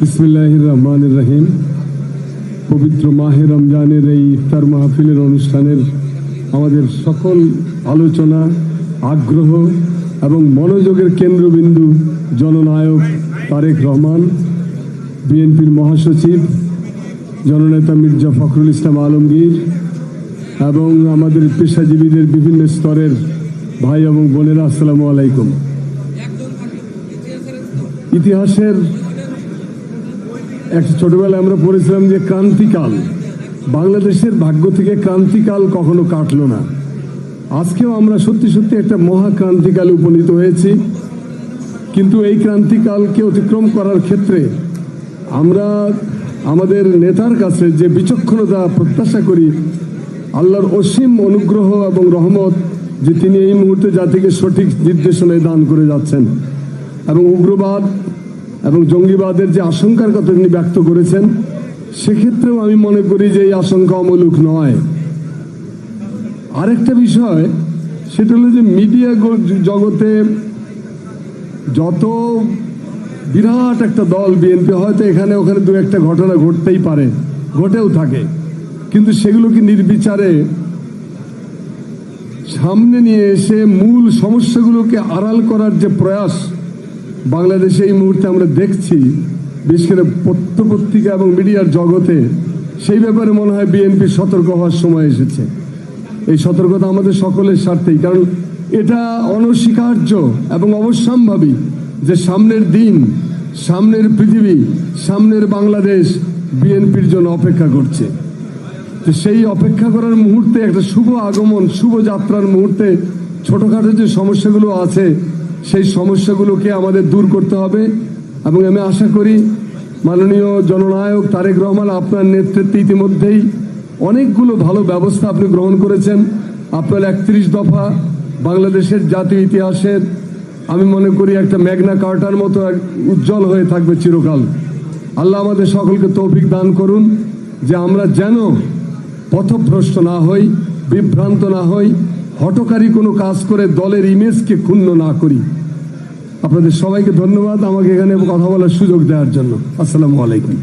বিসমিল্লাহ রহমান রহিম। পবিত্র মাহে রমজানের এই ইফতার মাহফিলের অনুষ্ঠানের আমাদের সকল আলোচনা, আগ্রহ এবং মনোযোগের কেন্দ্রবিন্দু জননায়ক তারেক রহমান, বিএনপির মহাসচিব জননেতা মির্জা ফখরুল ইসলাম আলমগীর এবং আমাদের পেশাজীবীদের বিভিন্ন স্তরের ভাই এবং বোনেরা, আসসালামু আলাইকুম। ইতিহাসের একটা ছোটবেলায় আমরা পড়েছিলাম যে ক্রান্তিকাল। বাংলাদেশের ভাগ্য থেকে ক্রান্তিকাল কখনো কাটলো না। আজকেও আমরা সত্যি সত্যি একটা মহাক্রান্তিকালে উপনীত হয়েছি। কিন্তু এই ক্রান্তিকালকে অতিক্রম করার ক্ষেত্রে আমরা আমাদের নেতার কাছে যে বিচক্ষণতা প্রত্যাশা করি, আল্লাহর অসীম অনুগ্রহ এবং রহমত যে তিনি এই মুহূর্তে জাতিকে সঠিক নির্দেশনায় দান করে যাচ্ছেন। এবং উগ্রবাদ এবং জঙ্গিবাদের যে আশঙ্কার কথা তিনি ব্যক্ত করেছেন, সেক্ষেত্রেও আমি মনে করি যে এই আশঙ্কা অমূলক নয়। আরেকটা বিষয়, সেটা হলো যে মিডিয়া জগতে যত বিরাট একটা দল বিএনপি, হয়তো এখানে ওখানে দু একটা ঘটনা ঘটতেই পারে, ঘটেও থাকে। কিন্তু সেগুলোকে নির্বিচারে সামনে নিয়ে এসে মূল সমস্যাগুলোকে আড়াল করার যে প্রয়াস বাংলাদেশে এই মুহূর্তে আমরা দেখছি, বিশেষ করে পত্র পত্রিকা এবং মিডিয়ার জগতে সেই ব্যাপারে মনে হয় বিএনপি সতর্ক হওয়ার সময় এসেছে। এই সতর্কতা আমাদের সকলের স্বার্থেই, কারণ এটা অনস্বীকার্য এবং অবশ্যম্ভাবী যে সামনের দিন, সামনের পৃথিবী, সামনের বাংলাদেশ বিএনপির জন্য অপেক্ষা করছে। তো সেই অপেক্ষা করার মুহূর্তে একটা শুভ আগমন, শুভ যাত্রার মুহূর্তে ছোটখাটো যে সমস্যাগুলো আছে সেই সমস্যাগুলোকে আমাদের দূর করতে হবে এবং আমি আশা করি মাননীয় জননায়ক তারেক রহমান আপনার নেতৃত্বে ইতিমধ্যেই অনেকগুলো ভালো ব্যবস্থা আপনি গ্রহণ করেছেন। আপনার একত্রিশ দফা বাংলাদেশের জাতীয় ইতিহাসের, আমি মনে করি একটা মেঘনা কার্টার মতো উজ্জ্বল হয়ে থাকবে চিরকাল। আল্লাহ আমাদের সকলকে তৌফিক দান করুন যে আমরা যেন পথভ্রষ্ট না হই, বিভ্রান্ত না হই হটকারী কোনো কাজ করে দলের ইমেজকে ক্ষুণ্ণ না করি। আপনাদের সবাইকে ধন্যবাদ আমাকে এখানে কথা বলার সুযোগ দেওয়ার জন্য। আসসালামু আলাইকুম।